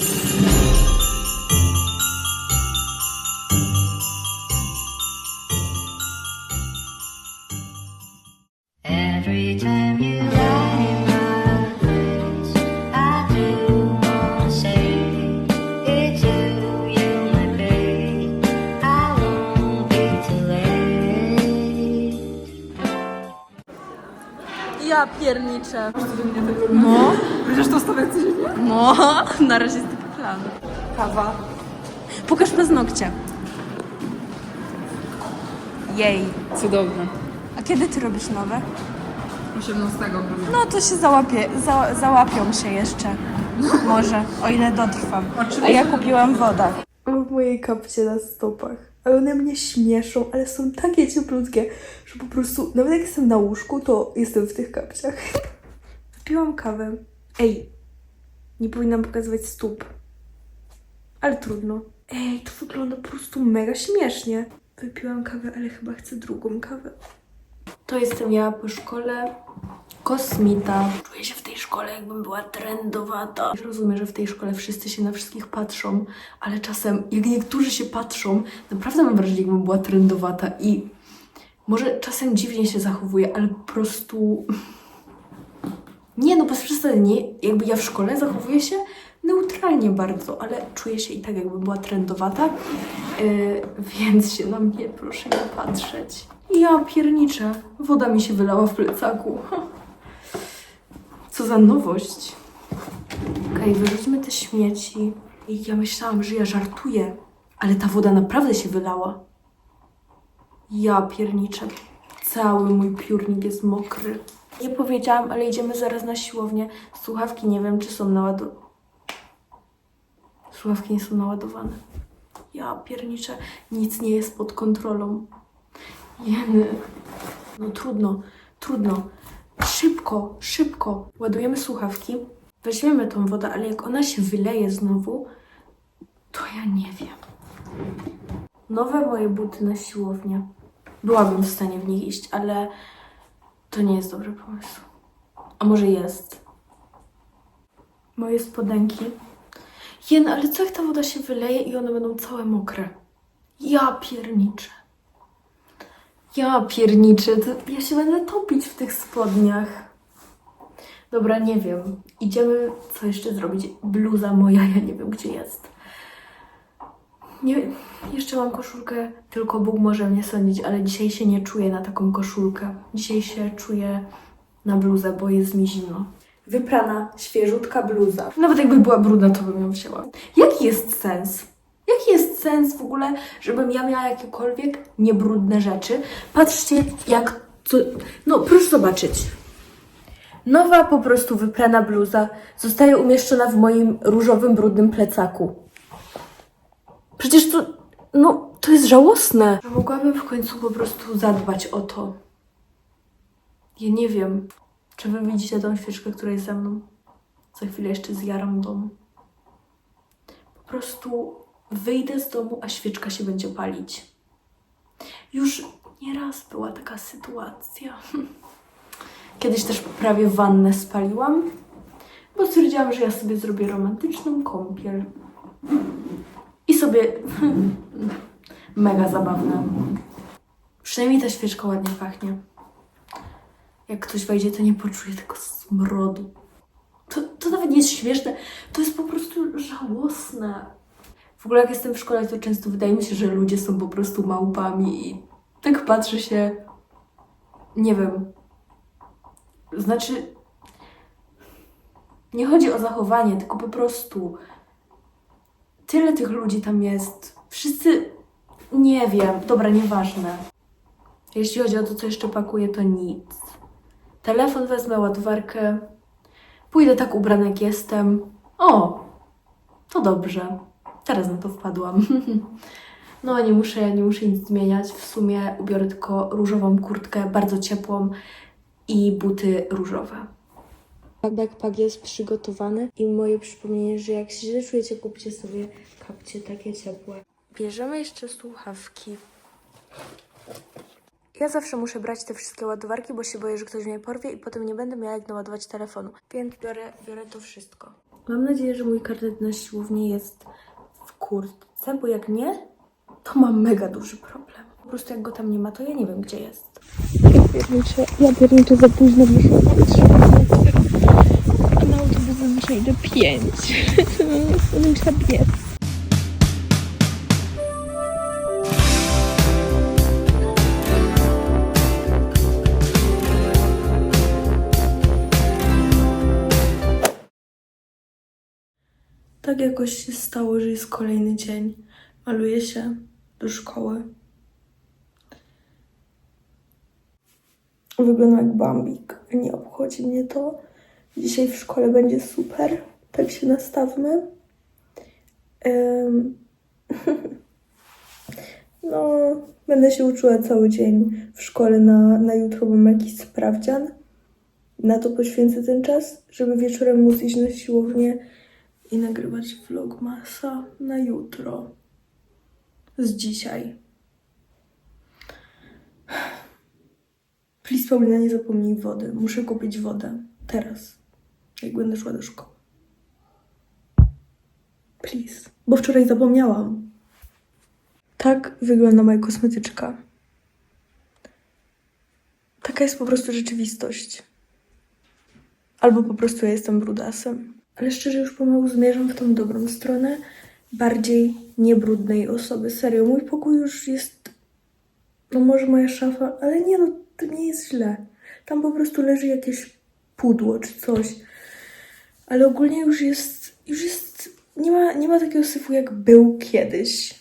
you Ja pierniczę. No. Będziesz to stawiać codziennie? No, na razie jest taki plan. Kawa. Pokaż paznokcie. Jej. Cudowne. A kiedy ty robisz nowe? 18 grudnia. No to się załapie, za, załapią się jeszcze. Może, o ile dotrwam. A ja kupiłam wodę. Mam moje kapcie na stopach. Ale one mnie śmieszą, ale są takie cieplutkie, że po prostu, nawet jak jestem na łóżku, to jestem w tych kapciach. Wypiłam kawę. Ej, nie powinnam pokazywać stóp. Ale trudno. Ej, to wygląda po prostu mega śmiesznie. Wypiłam kawę, ale chyba chcę drugą kawę. To jestem ja po szkole. Kosmita. Czuję się w tej szkole, jakbym była trendowata. Rozumiem, że w tej szkole wszyscy się na wszystkich patrzą, ale czasem, jak niektórzy się patrzą, naprawdę mam wrażenie, jakbym była trendowata i może czasem dziwnie się zachowuję, ale po prostu. Nie, no bez przesady, nie. Jakby ja w szkole zachowuję się neutralnie bardzo, ale czuję się i tak, jakbym była trendowata, yy, więc się na mnie proszę nie patrzeć. Ja pierniczę. Woda mi się wylała w plecaku. Co za nowość. Okej, wyrzućmy te śmieci. I ja myślałam, że ja żartuję, ale ta woda naprawdę się wylała. Ja pierniczę. Cały mój piórnik jest mokry. Nie powiedziałam, ale idziemy zaraz na siłownię. Słuchawki nie wiem, czy są naładowane. Słuchawki nie są naładowane. Ja pierniczę. Nic nie jest pod kontrolą. Jeny. No trudno, trudno. Szybko, szybko. Ładujemy słuchawki. Weźmiemy tą wodę, ale jak ona się wyleje znowu, to ja nie wiem. Nowe moje buty na siłownię. Byłabym w stanie w nich iść, ale to nie jest dobry pomysł. A może jest? Moje spodenki. Jen, ale co jak ta woda się wyleje i one będą całe mokre? Ja pierniczę. Ja pierniczę, to ja się będę topić w tych spodniach. Dobra, nie wiem. Idziemy, co jeszcze zrobić? Bluza moja, ja nie wiem, gdzie jest. Nie, jeszcze mam koszulkę, tylko Bóg może mnie sądzić, ale dzisiaj się nie czuję na taką koszulkę. Dzisiaj się czuję na bluzę, bo jest mi zimno. Wyprana, świeżutka bluza. Nawet jakby była brudna, to bym ją wzięła. Jaki jest sens? Jaki jest sens w ogóle, żebym ja miała jakiekolwiek niebrudne rzeczy? Patrzcie, jak co... No, proszę zobaczyć. Nowa po prostu wyprana bluza zostaje umieszczona w moim różowym, brudnym plecaku. Przecież to, no, to jest żałosne. Mogłabym w końcu po prostu zadbać o to. Ja nie wiem, czy wy widzicie tą świeczkę, która jest ze mną. Za chwilę jeszcze zjaram dom. Po prostu wyjdę z domu, a świeczka się będzie palić. Już nieraz była taka sytuacja. Kiedyś też prawie wannę spaliłam, bo stwierdziłam, że ja sobie zrobię romantyczną kąpiel. I sobie mega zabawne. Przynajmniej ta świeczka ładnie pachnie. Jak ktoś wejdzie, to nie poczuje tego smrodu. To, to nawet nie jest śmieszne, to jest po prostu żałosne. W ogóle jak jestem w szkole, to często wydaje mi się, że ludzie są po prostu małpami i tak patrzę się, nie wiem. Znaczy, nie chodzi o zachowanie, tylko po prostu tyle tych ludzi tam jest. Wszyscy, nie wiem, dobra, nieważne. Jeśli chodzi o to, co jeszcze pakuję, to nic. Telefon wezmę, ładowarkę. Pójdę tak ubrana, jak jestem. O, to dobrze. Teraz na to wpadłam. No, nie muszę, nie muszę nic zmieniać. W sumie ubiorę tylko różową kurtkę, bardzo ciepłą i buty różowe. Backpack jest przygotowany i moje przypomnienie, że jak się źle czujecie, kupcie sobie kapcie takie ciepłe. Bierzemy jeszcze słuchawki. Ja zawsze muszę brać te wszystkie ładowarki, bo się boję, że ktoś mnie porwie i potem nie będę miała jak naładować telefonu. Więc biorę, biorę to wszystko. Mam nadzieję, że mój karnet na siłownię jest w kurtce, bo jak nie, to mam mega duży problem. Po prostu jak go tam nie ma, to ja nie wiem, gdzie jest. Pierniczę, ja pierniczę za późno wyszłam. A na autobus zazwyczaj idę pięć. Muszę biec. Tak jakoś się stało, że jest kolejny dzień. Maluję się do szkoły. Wyglądam jak bambik. Nie obchodzi mnie to. Dzisiaj w szkole będzie super. Tak się nastawmy. Em, no, będę się uczyła cały dzień w szkole. Na, na jutro mam jakiś sprawdzian. Na to poświęcę ten czas, żeby wieczorem móc iść na siłownię i nagrywać vlogmasa na jutro. Z dzisiaj. Please, Paulina, nie zapomnij wody. Muszę kupić wodę. Teraz. Jak będę szła do szkoły. Please. Bo wczoraj zapomniałam. Tak wygląda moja kosmetyczka. Taka jest po prostu rzeczywistość. Albo po prostu ja jestem brudasem. Ale szczerze już pomału zmierzam w tą dobrą stronę bardziej niebrudnej osoby. Serio, mój pokój już jest. No może moja szafa, ale nie no, to nie jest źle. Tam po prostu leży jakieś pudło czy coś. Ale ogólnie już jest. Już jest. Nie ma, nie ma takiego syfu jak był kiedyś.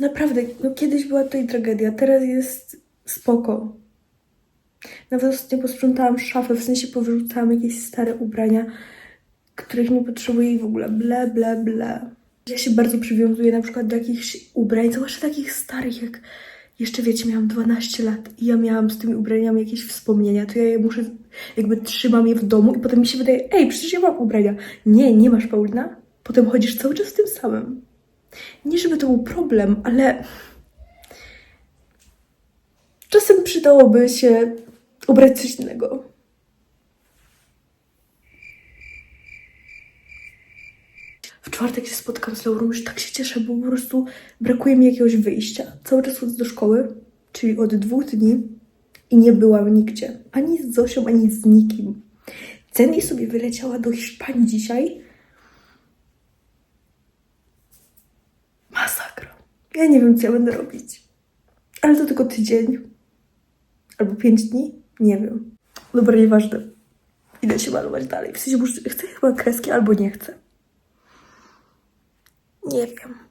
Naprawdę, no kiedyś była tutaj tragedia, teraz jest spoko. Nawet ostatnio posprzątałam szafę, w sensie powyrzucałam jakieś stare ubrania, których nie potrzebuję i w ogóle ble, ble, ble. Ja się bardzo przywiązuję na przykład do jakichś ubrań, zwłaszcza takich starych, jak jeszcze wiecie, miałam 12 lat i ja miałam z tymi ubraniami jakieś wspomnienia, to ja je muszę, jakby trzymam je w domu i potem mi się wydaje, ej, przecież ja mam ubrania. Nie, nie masz, Paulina. Potem chodzisz cały czas w tym samym. Nie, żeby to był problem, ale czasem przydałoby się ubrać coś innego. W czwartek się spotkam z Laurą, już tak się cieszę, bo po prostu brakuje mi jakiegoś wyjścia. Cały czas chodzę do szkoły, czyli od dwóch dni i nie byłam nigdzie. Ani z Zosią, ani z nikim. Cennie sobie wyleciała do Hiszpanii dzisiaj. Masakra. Ja nie wiem, co ja będę robić. Ale to tylko tydzień. Albo pięć dni? Nie wiem. Dobra, nieważne. Idę się malować dalej. W sensie, chcę chyba kreski albo nie chcę. Nie wiem.